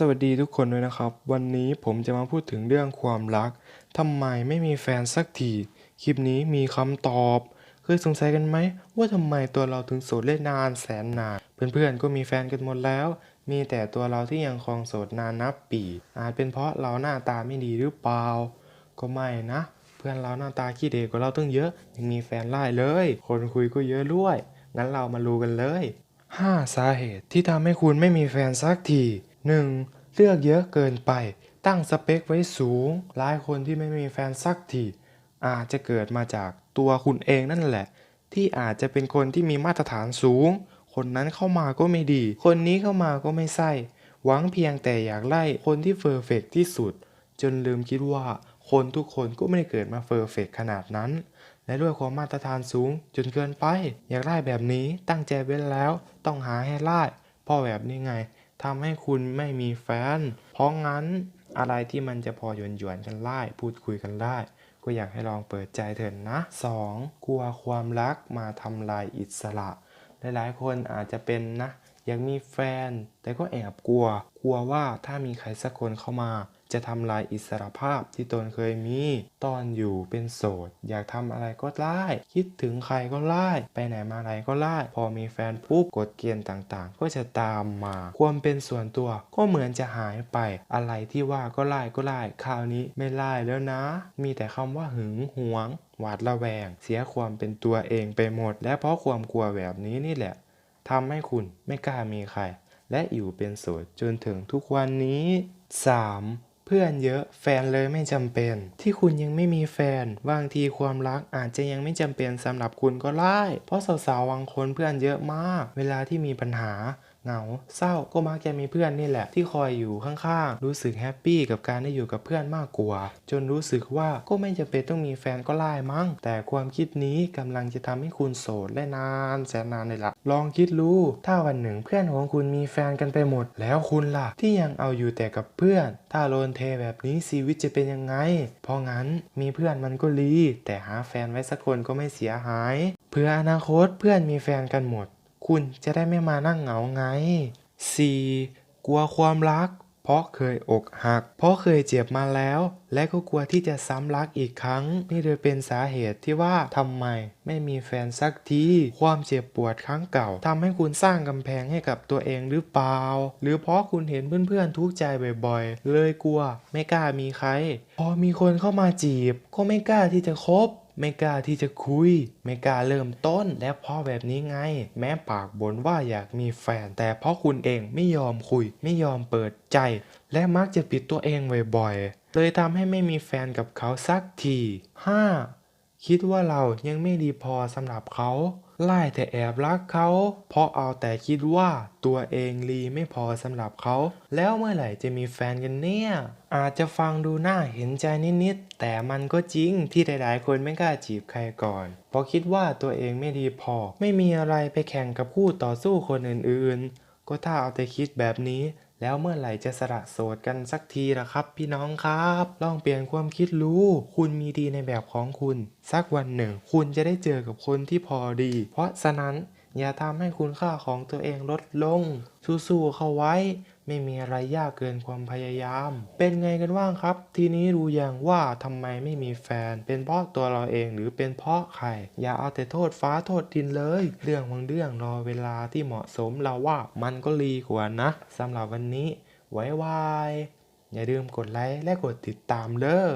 สวัสดีทุกคนด้วยนะครับ วันนี้ผมจะมาพูดถึงเรื่องความรักทำไมไม่มีแฟนสักทีคลิปนี้มีคำตอบเคยสงสัยกันไหมว่าทำไมตัวเราถึงโสดได้นานแสนนาน เพื่อนๆก็มีแฟนกันหมดแล้ว มีแต่ตัวเราที่ยังครองโสดนานนับปี อาจเป็นเพราะเราหน้าตาไม่ดีหรือเปล่า ก็ไม่นะ เพื่อนเราหน้าตาขี้เด็กกว่าเราตั้งเยอะ ยังมีแฟนไล่เลย คนคุยก็เยอะด้วยงั้นเรามารู้กันเลย 5 สาเหตุที่ทำให้คุณไม่มีแฟนสักที 1. เลือกเยอะเกินไป ตั้งสเปคไว้สูง หลายคนที่ไม่มีแฟนสักทีอาจจะเกิดมาจากตัวคุณเองนั่นแหละ ที่อาจจะเป็นคนที่มีมาตรฐานสูง คนนั้นเข้ามาก็ไม่ดี คนนี้เข้ามาก็ไม่ใช่หวังเพียงแต่อยากไล่คนที่เฟอร์เฟกที่สุด จนลืมคิดว่าคนทุกคนก็ไม่ได้เกิดมาเฟอร์เฟกขนาดนั้น และด้วยความมาตรฐานสูงจนเกินไป อยากได้แบบนี้ตั้งใจไว้แล้ว ต้องหาให้ได้เพราะแบบนี้ไง ทำให้คุณไม่มีแฟน เพราะงั้นอะไรที่มันจะพอหยวนหยวนกันได้ พูดคุยกันได้ ก็อยากให้ลองเปิดใจเถินนะ 2. กลัวความรักมาทำลายอิสระ หลายๆ คนอาจจะเป็นนะ อยากมีแฟน แต่ก็แอบกลัว กลัวว่าถ้ามีใครสักคนเข้ามา จะทำลายอิสรภาพที่ตนเคยมี ตอนอยู่เป็นโสด อยากทำอะไรก็ได้คิดถึงใครก็ได้ไปไหนมาไหนก็ได้พอมีแฟนปุ๊บกฎเกณฑ์ต่างๆ ก็จะตามมา ความเป็นส่วนตัวก็เหมือนจะหายไป อะไรที่ว่าก็ไล่ก็ไล่คราวนี้ไม่ไล่แล้วนะ มีแต่คำว่าหึงหวง หวาดระแวง เสียความเป็นตัวเองไปหมด และเพราะความกลัวแบบนี้นี่แหละทำให้คุณไม่กล้ามีใคร และอยู่เป็นโสดจนถึงทุกวันนี้ 3. เพื่อนเยอะแฟนเลยไม่จำเป็น ที่คุณยังไม่มีแฟนบางทีความรักอาจจะยังไม่จำเป็นสำหรับคุณก็ได้เพราะสาวๆบางคนเพื่อนเยอะมาก เวลาที่มีปัญหา เหงาเศร้าก็มักจะมีเพื่อนนี่แหละ ที่คอยอยู่ข้างๆ รู้สึกแฮปปี้กับการได้อยู่กับเพื่อนมากกว่า จนรู้สึกว่าก็ไม่จำเป็นต้องมีแฟนก็ไล่มั้ง แต่ความคิดนี้กำลังจะทำให้คุณโสดได้นานแสนนานเลยล่ะ ลองคิดรู้ ถ้าวันหนึ่งเพื่อนของคุณมีแฟนกันไปหมด แล้วคุณล่ะ ที่ยังเอาอยู่แต่กับเพื่อน ถ้าโลนเทแบบนี้ชีวิตจะเป็นยังไง เพราะงั้นมีเพื่อนมันก็ดีแต่หาแฟนไว้สักคนก็ไม่เสียหาย เพื่ออนาคตเพื่อนมีแฟนกันหมด คุณจะได้ไม่มานั่งเหงาไง 4. กลัวความรัก เพราะเคยอกหัก เพราะเคยเจ็บมาแล้ว และก็กลัวที่จะซ้ำรักอีกครั้ง นี่เลยเป็นสาเหตุที่ว่าทำไมไม่มีแฟนสักที ความเจ็บปวดครั้งเก่าทำให้คุณสร้างกำแพงให้กับตัวเองหรือเปล่า หรือเพราะคุณเห็นเพื่อนๆทุกข์ใจบ่อยๆ เลยกลัว ไม่กล้ามีใคร พอมีคนเข้ามาจีบ ก็ไม่กล้าที่จะคบ ไม่กล้าที่จะคุย ไม่กล้าเริ่มต้น และเพราะแบบนี้ไง แม้ปากบ่นว่าอยากมีแฟน แต่เพราะคุณเองไม่ยอมคุย ไม่ยอมเปิดใจ และมักจะปิดตัวเองบ่อยๆเลยทำให้ไม่มีแฟนกับเขาสักที 5. คิดว่าเรายังไม่ดีพอสำหรับเขา ไล่แต่แอบรักเขา เพราะเอาแต่คิดว่าตัวเองรีไม่พอสำหรับเขา แล้วเมื่อไหร่จะมีแฟนกันเนี่ย อาจจะฟังดูน่าเห็นใจนิดๆ แต่มันก็จริงที่หลายๆ คนไม่กล้าจีบใครก่อน เพราะคิดว่าตัวเองไม่ดีพอ ไม่มีอะไรไปแข่งกับคู่ต่อสู้คนอื่นๆ ก็ถ้าเอาแต่คิดแบบนี้ แล้วเมื่อไหร่จะสละโสดกันสักทีล่ะครับ พี่น้องครับ ลองเปลี่ยนความคิดรู้ คุณมีดีในแบบของคุณ สักวันหนึ่ง คุณจะได้เจอกับคนที่พอดี เพราะฉะนั้นอย่าทำให้คุณค่าของตัวเองลดลง สู้ๆเข้าไว้ ไม่มีอะไรยากเกินความพยายาม เป็นไงกันบ้างครับ ทีนี้รู้อย่างว่าทำไมไม่มีแฟน เป็นเพราะตัวเราเองหรือเป็นเพราะใคร อย่าเอาแต่โทษฟ้าโทษดินเลย เรื่องบางเรื่องรอเวลาที่เหมาะสมเราว่ามันก็รีกว่านะสำหรับวันนี้ไว้วายอย่าลืมกดไลค์และกดติดตามเด้อ